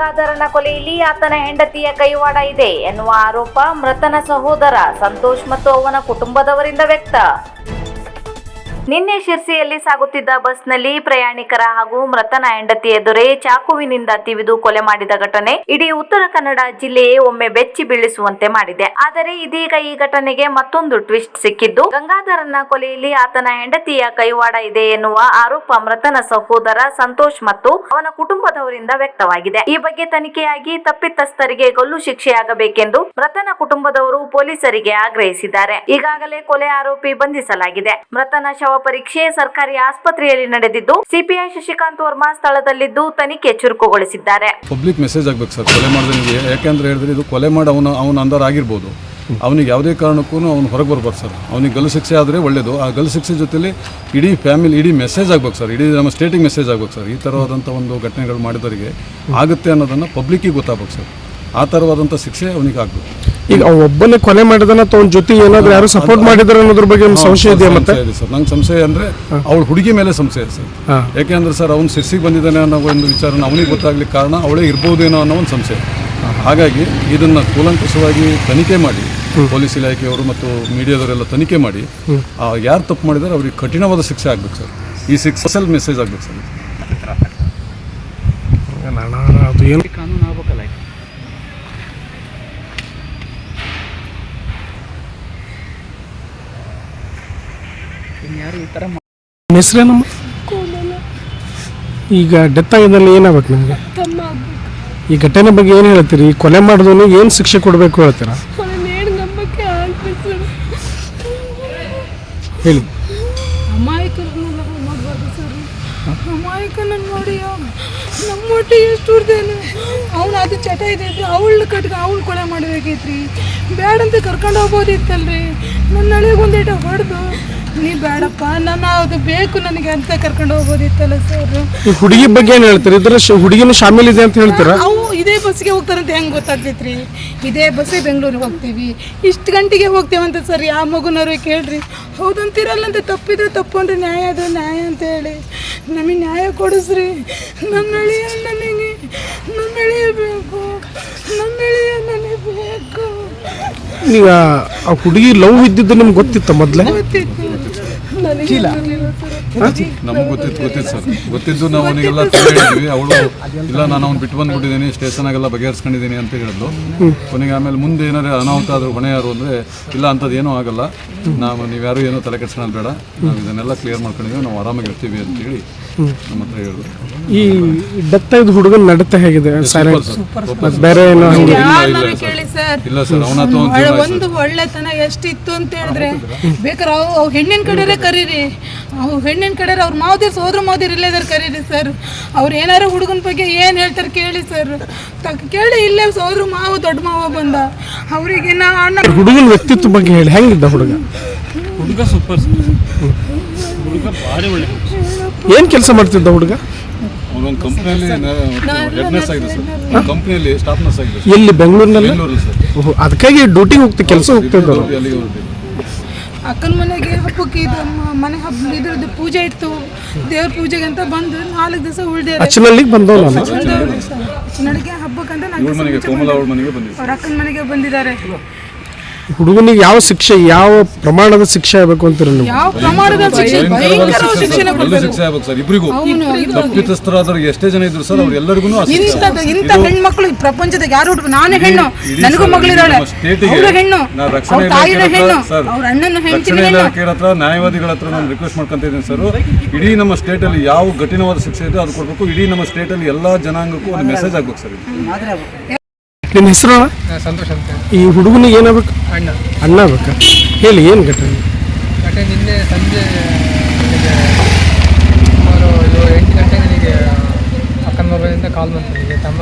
ಗಂಗಾಧರನ ಕೊಲೆಯಲ್ಲಿ ಆತನ ಹೆಂಡತಿಯ ಕೈವಾಡ ಇದೆ ಎನ್ನುವ ಆರೋಪ ಮೃತನ ಸಹೋದರ ಸಂತೋಷ್ ಮತ್ತು ಅವನ ಕುಟುಂಬದವರಿಂದ ವ್ಯಕ್ತ. ನಿನ್ನೆ ಶಿರ್ಸಿಯಲ್ಲಿ ಸಾಗುತ್ತಿದ್ದ ಬಸ್ನಲ್ಲಿ ಪ್ರಯಾಣಿಕರ ಹಾಗೂ ಮೃತನ ಹೆಂಡತಿ ಎದುರೇ ಚಾಕುವಿನಿಂದ ತಿವಿದು ಕೊಲೆ ಮಾಡಿದ ಘಟನೆ ಇಡೀ ಉತ್ತರ ಕನ್ನಡ ಜಿಲ್ಲೆಯೇ ಒಮ್ಮೆ ಬೆಚ್ಚಿ ಬೀಳಿಸುವಂತೆ ಮಾಡಿದೆ. ಆದರೆ ಇದೀಗ ಈ ಘಟನೆಗೆ ಮತ್ತೊಂದು ಟ್ವಿಸ್ಟ್ ಸಿಕ್ಕಿದ್ದು, ಗಂಗಾಧರನ ಕೊಲೆಯಲ್ಲಿ ಆತನ ಹೆಂಡತಿಯ ಕೈವಾಡ ಇದೆ ಎನ್ನುವ ಆರೋಪ ಮೃತನ ಸಹೋದರ ಸಂತೋಷ್ ಮತ್ತು ಅವನ ಕುಟುಂಬದವರಿಂದ ವ್ಯಕ್ತವಾಗಿದೆ. ಈ ಬಗ್ಗೆ ತನಿಖೆಯಾಗಿ ತಪ್ಪಿತಸ್ಥರಿಗೆ ಗಲ್ಲು ಶಿಕ್ಷೆಯಾಗಬೇಕೆಂದು ಮೃತನ ಕುಟುಂಬದವರು ಪೊಲೀಸರಿಗೆ ಆಗ್ರಹಿಸಿದ್ದಾರೆ. ಈಗಾಗಲೇ ಕೊಲೆ ಆರೋಪಿ ಬಂಧಿಸಲಾಗಿದೆ. ಮೃತನ ಶವ ಪರೀಕ್ಷೆ ಸರ್ಕಾರಿ ಆಸ್ಪತ್ರೆಯಲ್ಲಿ ನಡೆದಿದ್ದು, ಸಿಪಿಐ ಶಶಿಕಾಂತ್ ವರ್ಮಾ ಸ್ಥಳದಲ್ಲಿದ್ದು ತನಿಖೆ ಚುರುಕುಗೊಳಿಸಿದ್ದಾರೆ. ಪಬ್ಲಿಕ್ ಮೆಸೇಜ್ ಆಗ್ಬೇಕು ಸರ್. ಕೊಲೆ ಮಾಡಿದನಿಗೆ ಯಾಕೆಂದ್ರೆ ಹೇಳಿದ್ರೆ ಇದು ಕೊಲೆ ಮಾಡಿ ಅವನು ಅವನ ಅಂದರ್ ಆಗಿರ್ಬೋದು. ಅವನಿಗೆ ಯಾವುದೇ ಕಾರಣಕ್ಕೂ ಅವ್ನು ಹೊರಗೆ ಬರ್ಬಾರ್ದು ಸರ್. ಅವನಿಗೆ ಗಲ್ಲು ಶಿಕ್ಷೆ ಆದರೆ ಒಳ್ಳೆಯದು ಆ ಗಲ್ಲು ಶಿಕ್ಷೆ ಜೊತೆಲಿ ಇಡೀ ಫ್ಯಾಮಿಲಿ ಇಡೀ ಮೆಸೇಜ್ ಆಗ್ಬೇಕು ಸರ್. ಇಡೀ ನಮ್ಮ ಸ್ಟೇಟಿಗೆ ಮೆಸೇಜ್ ಆಗ್ಬೇಕು ಸರ್. ಈ ಥರವಾದಂಥ ಒಂದು ಘಟನೆಗಳು ಮಾಡಿದವರಿಗೆ ಆಗುತ್ತೆ ಅನ್ನೋದನ್ನು ಪಬ್ಲಿಕ್ಕಿಗೆ ಗೊತ್ತಾಗ್ಬೇಕು ಸರ್. ಆ ಥರವಾದಂಥ ಶಿಕ್ಷೆ ಅವನಿಗೆ ಆಗಬೇಕು. ಈಗ ಅವ ಒಬ್ಬನೇ ಕೊಲೆ ಮಾಡಿದನ ಅಥವಾ ಅವ್ನ ಜೊತೆ ಏನಾದ್ರು ಯಾರು ಸಪೋರ್ಟ್ ಮಾಡಿದಾರೆ ಅನ್ನೋದ್ರ ಬಗ್ಗೆ ಒಂದು ಸಂಶಯ ಇದೆಯಾ ಮತ್ತೆ? ಇದೆ ಸರ್. ನಂಗೆ ಸಂಶಯ ಅಂದ್ರೆ ಅವಳು ಹುಡುಗಿ ಮೇಲೆ ಸಂಶಯ ಇದೆ ಸರ್. ಹಾ. ಯಾಕೆಂದ್ರೆ ಸರ್ ಅವ್ನು ಸಿರ್ಸಿಗೆ ಬಂದಿದ್ದಾನೆ ಅನ್ನೋ ಒಂದು ವಿಚಾರ ಅವನಿಗೆ ಗೊತ್ತಾಗ್ಲಿಕ್ಕೆ ಕಾರಣ ಅವಳೇ ಇರ್ಬೋದೇನೋ ಅನ್ನೋ ಒಂದು ಸಂಶಯ. ಹಾಗಾಗಿ ಇದನ್ನ ಕೂಲಂಕಷವಾಗಿ ತನಿಖೆ ಮಾಡಿ ಪೊಲೀಸ್ ಇಲಾಖೆಯವರು ಮತ್ತು ಮೀಡಿಯಾದವರೆಲ್ಲ ತನಿಖೆ ಮಾಡಿ ಯಾರು ತಪ್ಪು ಮಾಡಿದ್ದಾರೆ ಅವ್ರಿಗೆ ಕಠಿಣವಾದ ಶಿಕ್ಷೆ ಆಗ್ಬೇಕು ಸರ್. ಈ ಶಿಕ್ಷೆ ಮೆಸೇಜ್ ಆಗ್ಬೇಕು ಸರ್. ಅದು ಏನು? ಕಾನೂನು ಆಗ್ಬೇಕಲ್ಲ ಈ ಥರ ನಿಮ್ಮ ಹೆಸರೇನಮ್ಮ ಈಗ ಡೆತ್ ಆಗಿದ್ದಲ್ಲಿ ಏನಾಗ್ಬೇಕು ನಿಮಗೆ? ಈ ಘಟನೆ ಬಗ್ಗೆ ಏನು ಹೇಳ್ತೀರಿ? ಈ ಕೊಲೆ ಮಾಡಿದವನು ಏನು ಶಿಕ್ಷೆ ಕೊಡಬೇಕು ಹೇಳ್ತೀರಾ? ಹೇಳಿ. ಅಮಾಯಕರನ್ನೆಲ್ಲ ನೋಡ್ಬಾರ್ದು ಸರ್. ಅಮಾಯಕನ ನೋಡಿ ನಮ್ಮ ಹೊಟ್ಟೆ ಎಷ್ಟು ಉಡ್ದೇನು ಅವ್ನು ಅದು ಚಟ ಇದೆ ಅವಳು ಕಟ್ಕ ಅವಳು ಮಾಡಬೇಕೈತ್ರಿ. ಬೇಡಂತ ಕರ್ಕೊಂಡು ಹೋಗ್ಬೋದಿತ್ತಲ್ರಿ. ನನ್ನ ಒಂದೇಟ ಹೊಡೆದು. ನೀ ಬೇಡಪ್ಪ ನನ್ನ ಅದು ಬೇಕು ನನಗೆ ಅಂತ ಕರ್ಕೊಂಡು ಹೋಗೋದಿತ್ತಲ್ಲ ಸರ್ ಈ ಹುಡುಗಿ ಬಗ್ಗೆ ಏನು ಹೇಳ್ತೀರಿ? ಇದ್ರ ಹುಡುಗಿನ ಶಾಮಿಲ್ ಇದೆ ಅಂತ ಹೇಳ್ತೀರಾ? ಅವು ಇದೇ ಬಸ್ಸಿಗೆ ಹೋಗ್ತಾರಂತ ಹೆಂಗೆ ಗೊತ್ತಾಗ್ತೈತ್ರಿ? ಇದೇ ಬಸ್ಸೇ ಬೆಂಗಳೂರಿಗೆ ಹೋಗ್ತೀವಿ. ಇಷ್ಟು ಗಂಟೆಗೆ ಹೋಗ್ತೇವಂತ ಸರ್ ಯಾವ ಮಗುನವ್ರು ಕೇಳ್ರಿ. ಹೌದಂತೀರಲ್ಲ ಅಂತ ತಪ್ಪಿದ್ರೆ ತಪ್ಪು ಅಂದ್ರೆ ನ್ಯಾಯ ಅದು ನ್ಯಾಯ ಅಂತ ಹೇಳಿ. ನಮಗೆ ನ್ಯಾಯ ಕೊಡಿಸ್ರಿ. ನನ್ನ ಅಳಿಯ ನನಗೆ ನನ್ನ ಅಳಿಯ ಬೇಕು. ನನ್ನ ಅಳಿಯ ನನಗೆ ಬೇಕು. ಈಗ ಆ ಹುಡುಗಿ ಲವ್ ಇದ್ದಿದ್ದು ನಿಮ್ಗೆ ಗೊತ್ತಿತ್ತ ಮೊದಲೇ? ಗೊತ್ತಿತ್ತು ನಮ್ಗೆ ಗೊತ್ತಿತ್ತು ಗೊತ್ತಿತ್ತು ಸರ್. ಗೊತ್ತಿದ್ದು ನಾವು ಅವನಿಗೆಲ್ಲ ಹೇಳಿದ್ವಿ ಅವಳು ಇಲ್ಲ ನಾನು ಅವ್ನು ಬಿಟ್ಟು ಬಂದ್ಬಿಟ್ಟಿದ್ದೀನಿ ಸ್ಟೇಷನಾಗೆಲ್ಲ ಬಗೆಹರಿಸ್ಕೊಂಡಿದ್ದೀನಿ ಅಂತ ಹೇಳಿದ್ಲು. ಕೊನೆಗೆ ಆಮೇಲೆ ಮುಂದೆ ಏನಾದ್ರು ಅನಾಹುತ ಆದ್ರೂ ಹೊಣೆ ಯಾರು ಅಂದರೆ ಇಲ್ಲ ಅಂಥದ್ದು ಏನೂ ಆಗಲ್ಲ. ನಾವು ನೀವು ನೀವ್ಯಾರು ಏನೂ ತಲೆ ಕೆಡ್ಸ್ಕೊಳ್ಳೋದು ಬೇಡ. ನಾವು ಇದನ್ನೆಲ್ಲ ಕ್ಲಿಯರ್ ಮಾಡ್ಕೊಂಡಿದ್ದೀವಿ ನಾವು ಆರಾಮಾಗಿ ಇರ್ತೀವಿ ಅಂತೇಳಿ ನಮ್ಮ ಹತ್ರ ಹೇಳಿದ್ರು. ಈ ಡೆತ್ ಆಗಿದ್ದ ಹುಡುಗನ ನಡತೆ ಹೇಗಿದೆ? ಸರ್ ಬೇರೆ ಏನೋ ಇಲ್ಲ ಸರ್? ಅವನ ಒಂದು ಒಳ್ಳೆ- ಒಳ್ಳೆತನ ಎಷ್ಟಿತ್ತು ಅಂತ ಹೇಳಿದ್ರೆ ಬೇಕಾದ್ರೆ ಅವು ಹೆಣ್ಣಿನ ಕಡೆಯೇ ಕರೀರಿ. ಅವ್ರು ಹೆಣ್ಣಿನ ಕಡೆ ಅವ್ರ ಮಾವದಿರ್ ಸೋದ್ರ ಮಾವದಿರ್ ಇಲ್ಲೇದಾರು ಕರೀರಿ ಸರ್. ಅವ್ರು ಏನಾರು ಹುಡುಗನ ಬಗ್ಗೆ ಏನು ಹೇಳ್ತಾರೆ ಕೇಳಿ ಸರ್. ತಕ್ಕ ಕೇಳಿ ಇಲ್ಲೇ ಸೋದ್ರ ಮಾವ ದೊಡ್ಡ ಮಾವ ಬಂದ. ಅವರಿಗೆ ನಾ ಅಣ್ಣ ಹುಡುಗನ ವ್ಯಕ್ತಿತ್ವ ಬಗ್ಗೆ ಹೇಳಿ ಹೆಂಗಿದ್ದ ಹುಡುಗ? ಹುಡುಗ ಸೂಪರ್ ಹುಡುಗ ಭಾರಿ ಒಳ್ಳೆ ಏನು ಕೆಲಸ ಮಾಡ್ತಿದ್ದ ಹುಡುಗ? ಅವನೊಂದು ಕಂಪ್ನಿಯಲ್ಲಿ ಹೆಡ್ ನರ್ಸ್ ಆಗಿದೆ ಸರ್. ಕಂಪ್ನಿಯಲ್ಲಿ ಸ್ಟಾಫ್ ನರ್ಸ್ ಆಗಿದೆ ಸರ್. ಎಲ್ಲಿ ಬೆಂಗಳೂರಿನಲ್ಲಿ? ಸರ್. ಅದಕ್ಕಾಗಿ ಡ್ಯೂಟಿಗೆ ಹೋಗ್ತಿ ಕೆಲಸ ಹೋಗ್ತಿದ್ದರು ಅಲ್ಲಿಗೆ ಅಕ್ಕನ ಮನೆಗೆ ಹಬ್ಬಕ್ಕೆ ಇದು ಮನೆ ಹಬ್ಬ ಇದ್ರದ್ದು ಪೂಜೆ ಇತ್ತು. ದೇವ್ರ ಪೂಜೆಗೆ ಅಂತ ಬಂದು ನಾಲ್ಕು ದಿವಸ ಉಳಿದೆ ಅಚ್ಚನಲ್ಲಿಗೆ ಬಂದವ್ ನಾನು. ನಡಿಗೆ ಹಬ್ಬಕ್ಕಂತ ನಾಲ್ಕು ಮನೆಗೆ ಕೋಮಲ ಅವಳ ಮನೆಗೆ ಬಂದಿದ್ದೆ. ಅವ್ರ ಅಕ್ಕನ ಮನೆಗೆ ಬಂದಿದ್ದಾರೆ. ಹುಡುಗನಿಗೆ ಯಾವ ಶಿಕ್ಷೆ ಯಾವ ಪ್ರಮಾಣದ ಶಿಕ್ಷೆ ಆಗಬೇಕು ಅಂತಿರೋದು ನೀವು? ಯಾವ ಪ್ರಮಾಣದ ಶಿಕ್ಷೆ? ಭಯಂಕರ ಶಿಕ್ಷಣ ಒಳ್ಳೆ ಕೊಡ್ಬೇಕು ಶಿಕ್ಷೆ ಆಗ್ಬೇಕು ಸರ್. ಇಬ್ಬರಿಗೂ ಎಷ್ಟೇ ಜನ ಇದ್ರು ಸರ್ ಅವ್ರೆಲ್ಲರಿಗೂ ಇಂಥ ಹೆಣ್ಮಕ್ಳು ಈ ಪ್ರಪಂಚದಾಗ ಯಾರು ಹುಡುಗ ನಾನೇ ಹೆಣ್ಣು. ಇಡೀ ನನಗೂ ಸರ್ ಮಗಳಿದ್ದಾಳೆ ನಮ್ಮ ಸ್ಟೇಟಿಗೆ ಅವ್ರ ಹೆಣ್ಣು. ನಾವು ಅವ್ರ ರಕ್ಷಣೆ ತಾಯಿನ ಇಲಾಖೆ ಹೆಣ್ಣು. ಹತ್ರ ಸರ್ ಅವ್ರ ಅಣ್ಣನ ಹೆಂಡತಿನ ರಕ್ಷಣೆ ಹೆಣ್ಣು. ಇಲಾಖೆ ಹತ್ರ ನ್ಯಾಯವಾದಿಗಳ ಹತ್ರ ನಾನು ರಿಕ್ವೆಸ್ಟ್ ಮಾಡ್ಕೊಂತ ಇದ್ದೀನಿ ಸರ್. ಇಡೀ ನಮ್ಮ ಸ್ಟೇಟಲ್ಲಿ ಯಾವ ಕಠಿಣವಾದ ಶಿಕ್ಷೆ ಇದೆ ಅದು ಕೊಡಬೇಕು. ಇಡೀ ನಮ್ಮ ಸ್ಟೇಟ್ ಅಲ್ಲಿ ಎಲ್ಲಾ ಜನಾಂಗಕ್ಕೂ ಒಂದು ಮೆಸೇಜ್ ಆಗ್ಬೇಕು ಸರ್ ಇದು. ನಿಮ್ಮ ಹೆಸರು? ಸಂತೋಷ ಅಂತ ಈ ಹುಡುಗನಿಗೆ ಏನಾಗಬೇಕು? ಅಣ್ಣ. ಅಣ್ಣ ಬೇಕಾ ಹೇಳಿ ಏನು ಘಟನೆ? ಘಟನೆ ನಿನ್ನೆ ಸಂಜೆ ನನಗೆ ಸುಮಾರು ಏಳು ಎಂಟು ಗಂಟೆ ನನಗೆ ಅಕ್ಕನ ಮೊಬೈಲಿಂದ ಕಾಲ್ ಬಂತು. ನನಗೆ ತಮ್ಮ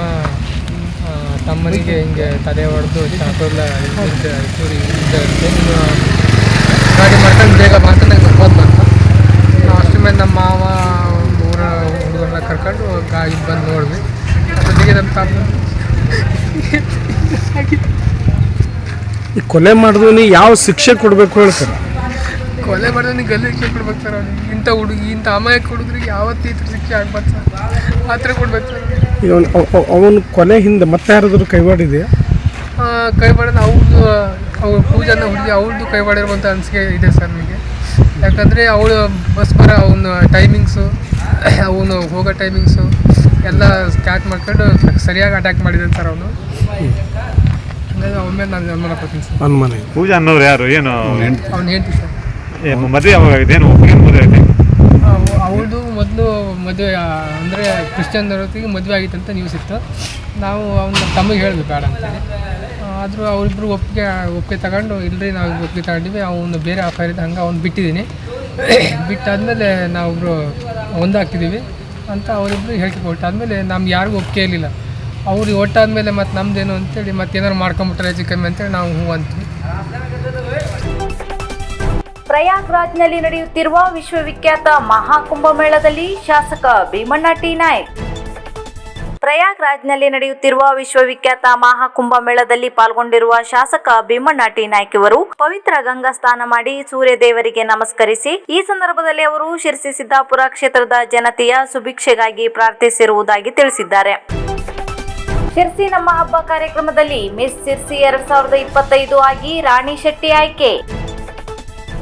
ತಮ್ಮನಿಗೆ ಹಿಂಗೆ ತಲೆ ಹೊಡೆದು ಚಾಕೋಲ್ಲ ಚೂರಿ ನೀನು ಗಾಡಿ ಮಾಡ್ಕೊಂಡು ಬೇಗ ಬಂತ ನಂಗೆ ಫೋನ್ ಬಂತು ನಾವು ಅಷ್ಟರ ಮೇಲೆ ನಮ್ಮ ಮಾವ ಊರ ಹುಡುಗರನ್ನ ಕರ್ಕೊಂಡು ಗಾಡಿ ಬಂದು ನೋಡಿದ್ವಿ. ಅಷ್ಟೊತ್ತಿಗೆ ನಮ್ಮ ತಾತ ಈ ಕೊಲೆ ಮಾಡಿದವನಿ ಯಾವ ಶಿಕ್ಷೆ ಕೊಡಬೇಕು ಹೇಳ್ತಾರೆ ಕೊಲೆ ಮಾಡಿದ್ರೆ ಗಲ್ಲಿ ಶಿಕ್ಷೆ ಕೊಡ್ಬೇಕು ಸರ್ ಅವ್ನಿಗೆ. ಇಂಥ ಹುಡುಗಿ ಇಂಥ ಅಮಾಯಕ ಹುಡುಗರಿಗೆ ಯಾವತ್ತೂ ಈ ಥರ ಶಿಕ್ಷೆ ಆಗ್ಬಾರ್ದು ಸರ್. ಆ ಥರ ಕೊಡ್ಬೇಕು ಸರ್. ಈಗ ಅವನ ಕೊಲೆ ಹಿಂದೆ ಮತ್ತೆ ಯಾರಾದರೂ ಕೈವಾಡಿದೆಯಾ? ಕೈವಾಡ ಅವ್ರದ್ದು ಅವ್ರ ಪೂಜಾನ ಹುಡುಗಿ ಅವ್ರದ್ದು ಕೈವಾಡಿರುವಂಥ ಅನಿಸಿಕೆ ಇದೆ ಸರ್ ನನಗೆ ಯಾಕಂದರೆ ಅವಳು ಬಸ್ ಬರೋ ಅವನ ಟೈಮಿಂಗ್ಸು ಅವನು ಹೋಗೋ ಟೈಮಿಂಗ್ಸು ಎಲ್ಲ ಸ್ಕ್ಯಾಚ್ ಮಾಡ್ಕೊಂಡು ಸರಿಯಾಗಿ ಅಟ್ಯಾಕ್ ಮಾಡಿದ್ದಾನೆ ಸರ್ ಅವನು. ಹಂಗಾಗಿ ಅವನ ಮೇಲೆ ನಾನು ಅನುಮಾನ ಪಡ್ತೀನಿ ಸರ್ ಅನುಮಾನ ಇದೆ. ಪೂಜಾ ಅನ್ನೋರು ಯಾರು? ಏನು? ಅವ್ನು ಹೇಳ್ತಿ ಸರ್ ಏ, ಮದುವೆ ಯಾವಾಗ ಆಗಿದೆ ಏನು ಒಬ್ಬರಿಗೆ ಮದುವೆ ಆಗಿದೆ ಅವಳದು ಮೊದಲು ಮದುವೆ ಅಂದರೆ ಕ್ರಿಶ್ಚಿಯನ್ ಹೊತ್ತಿಗೆ ಮದುವೆ ಆಗಿತ್ತು ಅಂತ ನ್ಯೂಸ್ ಇತ್ತು. ನಾವು ಅವನ ತಮ್ಮಗೆ ಹೇಳಿದ್ವಿ ಬೇಡ ಅಂತೇಳಿ ಆದರೂ ಅವರಿಬ್ಬರು ಒಪ್ಪಿಗೆ ಒಪ್ಪಿಗೆ ತಗೊಂಡು ಇಲ್ಲರಿ ನಾವು ಒಪ್ಪಿಗೆ ತಗೊಂಡಿವಿ ಅವನು ಬೇರೆ ಆಫರ್ ಇದೆ ಹಂಗೆ ಅವ್ನು ಬಿಟ್ಟಿದ್ದೀನಿ ಬಿಟ್ಟಾದಮೇಲೆ ನಾವೊಬ್ಬರು ಒಂದಾಗ್ತಿದ್ದೀವಿ ಅಂತ ಅವರಿಬ್ಬರು ಹೇಳಿಕೆ ಕೊಟ್ಟಾದ್ಮೇಲೆ ನಮ್ಗೆ ಯಾರಿಗೂ ಒಪ್ಪಿಗೆ ಇರಲಿಲ್ಲ. ಅವ್ರಿಗೆ ಒಟ್ಟಾದ್ಮೇಲೆ ಮತ್ತು ನಮ್ದೇನು ಅಂತೇಳಿ ಮತ್ತೆ ಏನಾರು ಮಾಡ್ಕೊಂಬಿಟ್ರೆ ಹೆಚ್ಚು ಕಮ್ಮಿ ಅಂತೇಳಿ ನಾವು ಹೂ ಅಂತೀವಿ. ಪ್ರಯಾಗ್ರಾಜ್ನಲ್ಲಿ ನಡೆಯುತ್ತಿರುವ ವಿಶ್ವವಿಖ್ಯಾತ ಮಹಾಕುಂಭಮೇಳದಲ್ಲಿ ಶಾಸಕ ಭೀಮಣ್ಣ ಟಿ ನಾಯ್ಕ್ ಪ್ರಯಾಗ್ರಾಜ್ನಲ್ಲಿ ನಡೆಯುತ್ತಿರುವ ವಿಶ್ವವಿಖ್ಯಾತ ಮಹಾಕುಂಭ ಮೇಳದಲ್ಲಿ ಪಾಲ್ಗೊಂಡಿರುವ ಶಾಸಕ ಭೀಮಣ್ಣ ಟಿ. ನಾಯ್ಕ್ ಇವರು ಪವಿತ್ರ ಗಂಗಾ ಸ್ನಾನ ಮಾಡಿ ಸೂರ್ಯ ದೇವರಿಗೆ ನಮಸ್ಕರಿಸಿ, ಈ ಸಂದರ್ಭದಲ್ಲಿ ಅವರು ಶಿರಸಿ ಸಿದ್ದಾಪುರ ಕ್ಷೇತ್ರದ ಜನತೆಯ ಸುಭಿಕ್ಷೆಗಾಗಿ ಪ್ರಾರ್ಥಿಸಿರುವುದಾಗಿ ತಿಳಿಸಿದ್ದಾರೆ. ಶಿರ್ಸಿ ನಮ್ಮ ಹಬ್ಬ ಕಾರ್ಯಕ್ರಮದಲ್ಲಿ ಮಿಸ್ ಶಿರ್ಸಿ ಎರಡ್ ಸಾವಿರದ ಇಪ್ಪತ್ತೈದು ಆಗಿ ರಾಣಿ ಶೆಟ್ಟಿ ಆಯ್ಕೆ.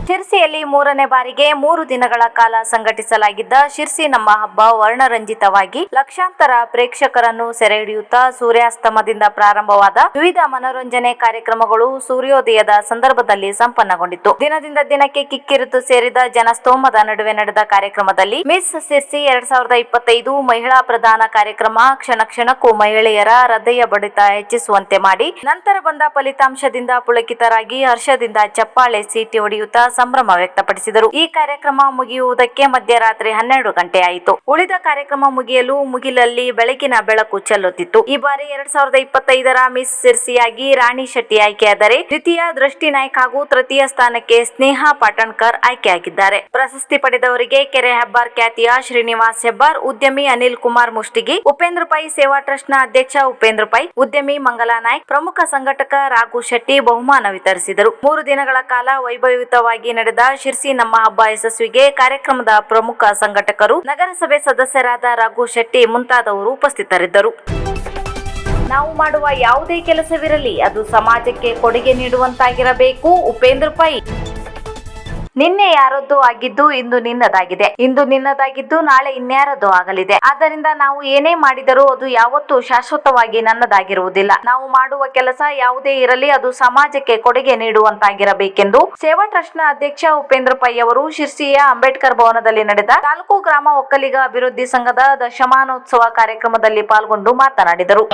ಶಿರ್ಸಿಯಲ್ಲಿ ಮೂರನೇ ಬಾರಿಗೆ ಮೂರು ದಿನಗಳ ಕಾಲ ಸಂಘಟಿಸಲಾಗಿದ್ದ ಶಿರ್ಸಿ ನಮ್ಮ ಹಬ್ಬ ವರ್ಣರಂಜಿತವಾಗಿ ಲಕ್ಷಾಂತರ ಪ್ರೇಕ್ಷಕರನ್ನು ಸೆರೆ ಹಿಡಿಯುತ್ತಾ ಸೂರ್ಯಾಸ್ತಮದಿಂದ ಪ್ರಾರಂಭವಾದ ವಿವಿಧ ಮನೋರಂಜನೆ ಕಾರ್ಯಕ್ರಮಗಳು ಸೂರ್ಯೋದಯದ ಸಂದರ್ಭದಲ್ಲಿ ಸಂಪನ್ನಗೊಂಡಿತ್ತು. ದಿನದಿಂದ ದಿನಕ್ಕೆ ಕಿಕ್ಕಿರಿದು ಸೇರಿದ ಜನಸ್ತೋಮದ ನಡುವೆ ನಡೆದ ಕಾರ್ಯಕ್ರಮದಲ್ಲಿ ಮಿಸ್ ಶಿರ್ಸಿ ಎರಡ್ ಸಾವಿರದ ಇಪ್ಪತ್ತೈದು ಮಹಿಳಾ ಪ್ರಧಾನ ಕಾರ್ಯಕ್ರಮ ಕ್ಷಣ ಕ್ಷಣಕ್ಕೂ ಮಹಿಳೆಯರ ಹೃದಯ ಬಡಿತ ಹೆಚ್ಚಿಸುವಂತೆ ಮಾಡಿ, ನಂತರ ಬಂದ ಫಲಿತಾಂಶದಿಂದ ಪುಳಕಿತರಾಗಿ ಹರ್ಷದಿಂದ ಚಪ್ಪಾಳೆ ಸೀಟಿ ಹೊಡೆಯುತ್ತಾ ಸಂಭ್ರಮ ವ್ಯಕ್ತಪಡಿಸಿದರು. ಈ ಕಾರ್ಯಕ್ರಮ ಮುಗಿಯುವುದಕ್ಕೆ ಮಧ್ಯರಾತ್ರಿ ಹನ್ನೆರಡು ಗಂಟೆ ಆಯಿತು. ಉಳಿದ ಕಾರ್ಯಕ್ರಮ ಮುಗಿಯಲು ಮುಗಿಲಲ್ಲಿ ಬೆಳಕಿನ ಬೆಳಕು ಚೆಲ್ಲುತ್ತಿತ್ತು. ಈ ಬಾರಿ ಎರಡ್ ಸಾವಿರದ ಇಪ್ಪತ್ತೈದರ ಮಿಸ್ ಸಿರ್ಸಿಯಾಗಿ ರಾಣಿ ಶೆಟ್ಟಿ ಆಯ್ಕೆಯಾದರೆ ದ್ವಿತೀಯ ದೃಷ್ಟಿ ನಾಯ್ಕ್ ಹಾಗೂ ತೃತೀಯ ಸ್ಥಾನಕ್ಕೆ ಸ್ನೇಹಾ ಪಾಟಣ್ಕರ್ ಆಯ್ಕೆಯಾಗಿದ್ದಾರೆ. ಪ್ರಶಸ್ತಿ ಪಡೆದವರಿಗೆ ಕೆರೆ ಹೆಬ್ಬಾರ್ ಖ್ಯಾತಿಯ ಶ್ರೀನಿವಾಸ್ ಹೆಬ್ಬಾರ್, ಉದ್ಯಮಿ ಅನಿಲ್ ಕುಮಾರ್ ಮುಷ್ಟಿಗಿ, ಉಪೇಂದ್ರ ಪೈ ಸೇವಾ ಟ್ರಸ್ಟ್ನ ಅಧ್ಯಕ್ಷ ಉಪೇಂದ್ರ ಪೈ, ಉದ್ಯಮಿ ಮಂಗಲಾ ನಾಯ್ಕ್, ಪ್ರಮುಖ ಸಂಘಟಕ ರಾಘು ಶೆಟ್ಟಿ ಬಹುಮಾನ ವಿತರಿಸಿದರು. ಮೂರು ದಿನಗಳ ಕಾಲ ವೈಭವಯುತವಾಗಿ ನಡೆದ ಶಿರ್ಸಿ ನಮ್ಮ ಹಬ್ಬ ಯಶಸ್ವಿಗೆ ಕಾರ್ಯಕ್ರಮದ ಪ್ರಮುಖ ಸಂಘಟಕರು, ನಗರಸಭೆ ಸದಸ್ಯರಾದ ರಘು ಶೆಟ್ಟಿ ಮುಂತಾದವರು ಉಪಸ್ಥಿತರಿದ್ದರು. ನಾವು ಮಾಡುವ ಯಾವುದೇ ಕೆಲಸವಿರಲಿ, ಅದು ಸಮಾಜಕ್ಕೆ ಕೊಡುಗೆ ನೀಡುವಂತಾಗಿರಬೇಕು. ಉಪೇಂದ್ರ ಪೈ ನಿನ್ನೆ ಯಾರದ್ದು ಆಗಿದ್ದು ಇಂದು ನಿನ್ನದಾಗಿದೆ. ಇಂದು ನಿನ್ನದಾಗಿದ್ದು ನಾಳೆ ಇನ್ಯಾರದ್ದು ಆಗಲಿದೆ. ಆದ್ದರಿಂದ ನಾವು ಏನೇ ಮಾಡಿದರೂ ಅದು ಯಾವತ್ತೂ ಶಾಶ್ವತವಾಗಿ ನನ್ನದಾಗಿರುವುದಿಲ್ಲ. ನಾವು ಮಾಡುವ ಕೆಲಸ ಯಾವುದೇ ಇರಲಿ, ಅದು ಸಮಾಜಕ್ಕೆ ಕೊಡುಗೆ ನೀಡುವಂತಾಗಿರಬೇಕೆಂದು ಸೇವಾ ಟ್ರಸ್ಟ್ನ ಅಧ್ಯಕ್ಷ ಉಪೇಂದ್ರ ಪೈ ಅವರು ಶಿರ್ಸಿಯ ಅಂಬೇಡ್ಕರ್ ಭವನದಲ್ಲಿ ನಡೆದ ತಾಲೂಕು ಗ್ರಾಮ ಒಕ್ಕಲಿಗ ಅಭಿವೃದ್ಧಿ ಸಂಘದ ದಶಮಾನೋತ್ಸವ ಕಾರ್ಯಕ್ರಮದಲ್ಲಿ ಪಾಲ್ಗೊಂಡು ಮಾತನಾಡಿದರು.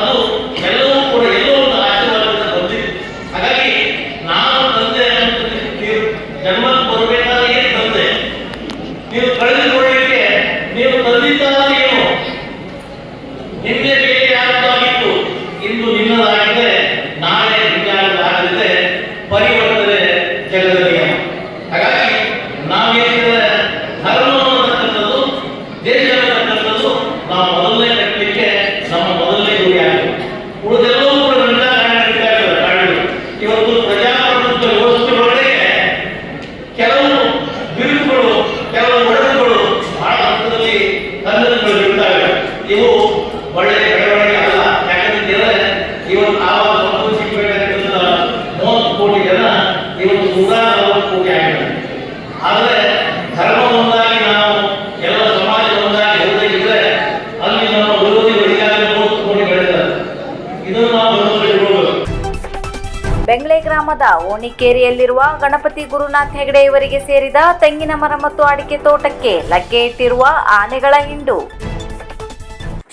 ಗ್ರಾಮದ ಓಣಿಕೇರಿಯಲ್ಲಿರುವ ಗಣಪತಿ ಗುರುನಾಥ್ ಹೆಗಡೆ ಇವರಿಗೆ ಸೇರಿದ ತೆಂಗಿನ ಮರ ಮತ್ತು ಅಡಿಕೆ ತೋಟಕ್ಕೆ ಲಗ್ಗೆ ಇಟ್ಟಿರುವ ಆನೆಗಳ ಹಿಂಡು.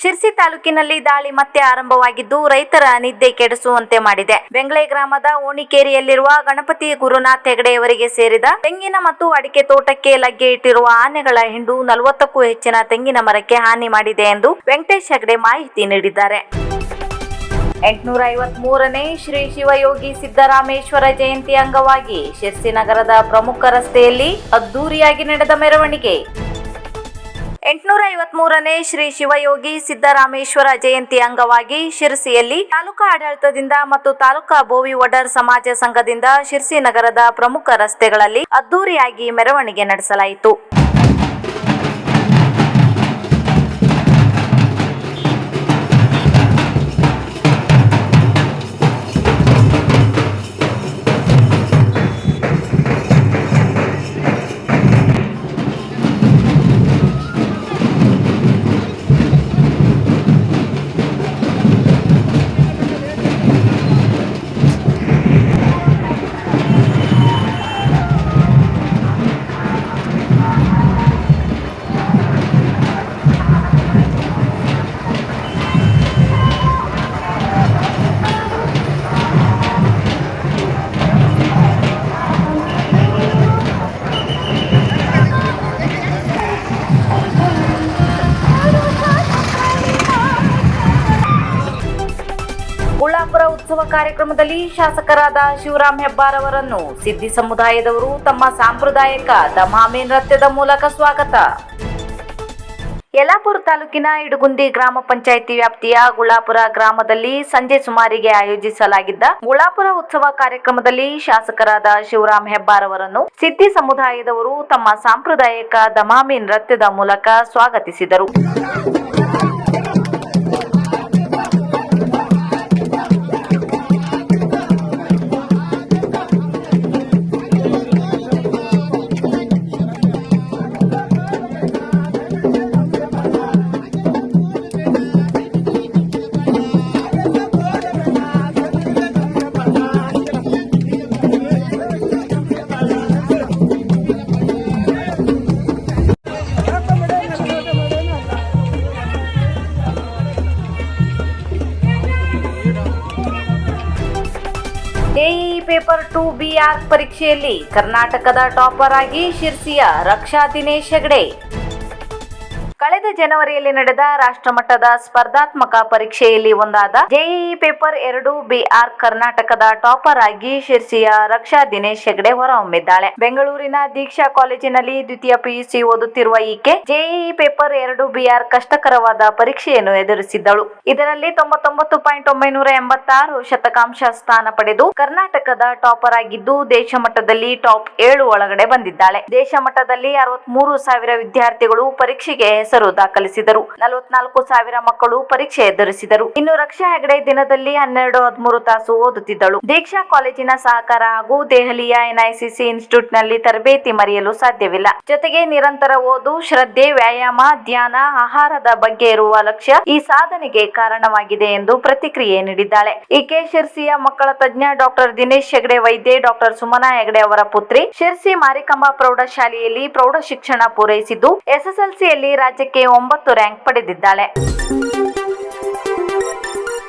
ಶಿರ್ಸಿ ತಾಲೂಕಿನಲ್ಲಿ ದಾಳಿ ಮತ್ತೆ ಆರಂಭವಾಗಿದ್ದು ರೈತರ ನಿದ್ದೆ ಕೆಡಿಸುವಂತೆ ಮಾಡಿದೆ. ಬೆಂಗ್ಳೆ ಗ್ರಾಮದ ಓಣಿಕೇರಿಯಲ್ಲಿರುವ ಗಣಪತಿ ಗುರುನಾಥ್ ಹೆಗಡೆಯವರಿಗೆ ಸೇರಿದ ತೆಂಗಿನ ಮತ್ತು ಅಡಿಕೆ ತೋಟಕ್ಕೆ ಲಗ್ಗೆ ಇಟ್ಟಿರುವ ಆನೆಗಳ ಹಿಂಡು ನಲವತ್ತಕ್ಕೂ ಹೆಚ್ಚಿನ ತೆಂಗಿನ ಮರಕ್ಕೆ ಹಾನಿ ಮಾಡಿದೆ ಎಂದು ವೆಂಕಟೇಶ್ ಹೆಗಡೆ ಮಾಹಿತಿ ನೀಡಿದ್ದಾರೆ. ಎಂಟುನೂರ ಐವತ್ಮೂರನೇ ಶ್ರೀ ಶಿವಯೋಗಿ ಸಿದ್ದರಾಮೇಶ್ವರ ಜಯಂತಿ ಅಂಗವಾಗಿ ಶಿರ್ಸಿ ನಗರದ ಪ್ರಮುಖ ರಸ್ತೆಯಲ್ಲಿ ಅದ್ದೂರಿಯಾಗಿ ನಡೆದ ಮೆರವಣಿಗೆ. ಎಂಟುನೂರ ಐವತ್ಮೂರನೇ ಶ್ರೀ ಶಿವಯೋಗಿ ಸಿದ್ದರಾಮೇಶ್ವರ ಜಯಂತಿ ಅಂಗವಾಗಿ ಶಿರಸಿಯಲ್ಲಿ ತಾಲೂಕಾ ಆಡಳಿತದಿಂದ ಮತ್ತು ತಾಲೂಕಾ ಬೋವಿ ಒಡರ್ ಸಮಾಜ ಸಂಘದಿಂದ ಶಿರಸಿ ನಗರದ ಪ್ರಮುಖ ರಸ್ತೆಗಳಲ್ಲಿ ಅದ್ದೂರಿಯಾಗಿ ಮೆರವಣಿಗೆ ನಡೆಸಲಾಯಿತು. ಕಾರ್ಯಕ್ರಮದಲ್ಲಿ ಶಾಸಕರಾದ ಶಿವರಾಮ್ ಹೆಬ್ಬಾರ್ ಅವರನ್ನು ಸಿದ್ದಿ ಸಮುದಾಯದವರು ತಮ್ಮ ಸಾಂಪ್ರದಾಯಿಕ ದಮಾಮಿ ನೃತ್ಯದ ಮೂಲಕ ಸ್ವಾಗತ. ಯಲಾಪುರ ತಾಲೂಕಿನ ಇಡಗುಂದಿ ಗ್ರಾಮ ಪಂಚಾಯಿತಿ ವ್ಯಾಪ್ತಿಯ ಗುಳಾಪುರ ಗ್ರಾಮದಲ್ಲಿ ಸಂಜೆ ಸುಮಾರಿಗೆ ಆಯೋಜಿಸಲಾಗಿದ್ದ ಗುಳಾಪುರ ಉತ್ಸವ ಕಾರ್ಯಕ್ರಮದಲ್ಲಿ ಶಾಸಕರಾದ ಶಿವರಾಮ್ ಹೆಬ್ಬಾರ್ ಅವರನ್ನು ಸಿದ್ದಿ ಸಮುದಾಯದವರು ತಮ್ಮ ಸಾಂಪ್ರದಾಯಿಕ ದಮಾಮಿ ನೃತ್ಯದ ಮೂಲಕ ಸ್ವಾಗತಿಸಿದರು. ಪೇಪರ್ ಟು ಬಿ ಆರ್ ಪರೀಕ್ಷೆಯಲ್ಲಿ ಕರ್ನಾಟಕದ ಟಾಪರ್ ಆಗಿ ಶಿರ್ಸಿಯ ರಕ್ಷಾ ದಿನೇಶ್ ಹೆಗಡೆ. ಕಳೆದ ಜನವರಿಯಲ್ಲಿ ನಡೆದ ರಾಷ್ಟ್ರಮಟ್ಟದ ಸ್ಪರ್ಧಾತ್ಮಕ ಪರೀಕ್ಷೆಯಲ್ಲಿ ಒಂದಾದ ಜೆಇಇ ಪೇಪರ್ ಎರಡು ಬಿಆರ್ ಕರ್ನಾಟಕದ ಟಾಪರ್ ಆಗಿ ಶಿರ್ಸಿಯ ರಕ್ಷಾ ದಿನೇಶ್ ಹೆಗಡೆ ಹೊರಹೊಮ್ಮಿದ್ದಾಳೆ. ಬೆಂಗಳೂರಿನ ದೀಕ್ಷಾ ಕಾಲೇಜಿನಲ್ಲಿ ದ್ವಿತೀಯ ಪಿಯುಸಿ ಓದುತ್ತಿರುವ ಈಕೆ ಜೆಇಇ ಪೇಪರ್ ಎರಡು ಬಿಆರ್ ಕಷ್ಟಕರವಾದ ಪರೀಕ್ಷೆಯನ್ನು ಎದುರಿಸಿದ್ದಳು. ಇದರಲ್ಲಿ ತೊಂಬತ್ತೊಂಬತ್ತು ಪಾಯಿಂಟ್ ಒಂಬೈನೂರ ಎಂಬತ್ತಾರು ಶತಕಾಂಶ ಸ್ಥಾನ ಪಡೆದು ಕರ್ನಾಟಕದ ಟಾಪರ್ ಆಗಿದ್ದು ದೇಶ ಮಟ್ಟದಲ್ಲಿ ಟಾಪ್ ಏಳು ಒಳಗಡೆ ಬಂದಿದ್ದಾಳೆ. ದೇಶ ಮಟ್ಟದಲ್ಲಿ ಅರವತ್ಮೂರು ಸಾವಿರ ವಿದ್ಯಾರ್ಥಿಗಳು ಪರೀಕ್ಷೆಗೆ ಹೆಸರು ದಾಖಲಿಸಿದರು. ನಲವತ್ನಾಲ್ಕು ಸಾವಿರ ಮಕ್ಕಳು ಪರೀಕ್ಷೆ ಎದುರಿಸಿದರು. ಇನ್ನು ರಕ್ಷಾ ಹೆಗಡೆ ದಿನದಲ್ಲಿ ಹನ್ನೆರಡು ಹದಿಮೂರು ತಾಸು ಓದುತ್ತಿದ್ದಳು. ದೀಕ್ಷಾ ಕಾಲೇಜಿನ ಸಹಕಾರ ಹಾಗೂ ದೆಹಲಿಯ ಎನ್ಐಸಿಸಿ ಇನ್ಸ್ಟಿಟ್ಯೂಟ್ನಲ್ಲಿ ತರಬೇತಿ ಮರೆಯಲು ಸಾಧ್ಯವಿಲ್ಲ. ಜೊತೆಗೆ ನಿರಂತರ ಓದು, ಶ್ರದ್ಧೆ, ವ್ಯಾಯಾಮ, ಧ್ಯಾನ, ಆಹಾರದ ಬಗ್ಗೆ ಇರುವ ಲಕ್ಷ್ಯ ಈ ಸಾಧನೆಗೆ ಕಾರಣವಾಗಿದೆ ಎಂದು ಪ್ರತಿಕ್ರಿಯೆ ನೀಡಿದ್ದಾಳೆ. ಈಕೆ ಶಿರ್ಸಿಯ ಮಕ್ಕಳ ತಜ್ಞ ಡಾಕ್ಟರ್ ದಿನೇಶ್ ಹೆಗಡೆ, ವೈದ್ಯೆ ಡಾಕ್ಟರ್ ಸುಮನಾ ಹೆಗಡೆ ಅವರ ಪುತ್ರಿ ಶಿರ್ಸಿ ಮಾರಿಕಂಬ ಪ್ರೌಢಶಾಲೆಯಲ್ಲಿ ಪ್ರೌಢ ಶಿಕ್ಷಣ ಪೂರೈಸಿದ್ದು, ಎಸ್ಎಸ್ಎಲ್ಸಿಯಲ್ಲಿ ರಾಜ್ಯಕ್ಕೆ ಒಂಬತ್ತು ರ್ಯಾಂಕ್ ಪಡೆದಿದ್ದಾಳೆ.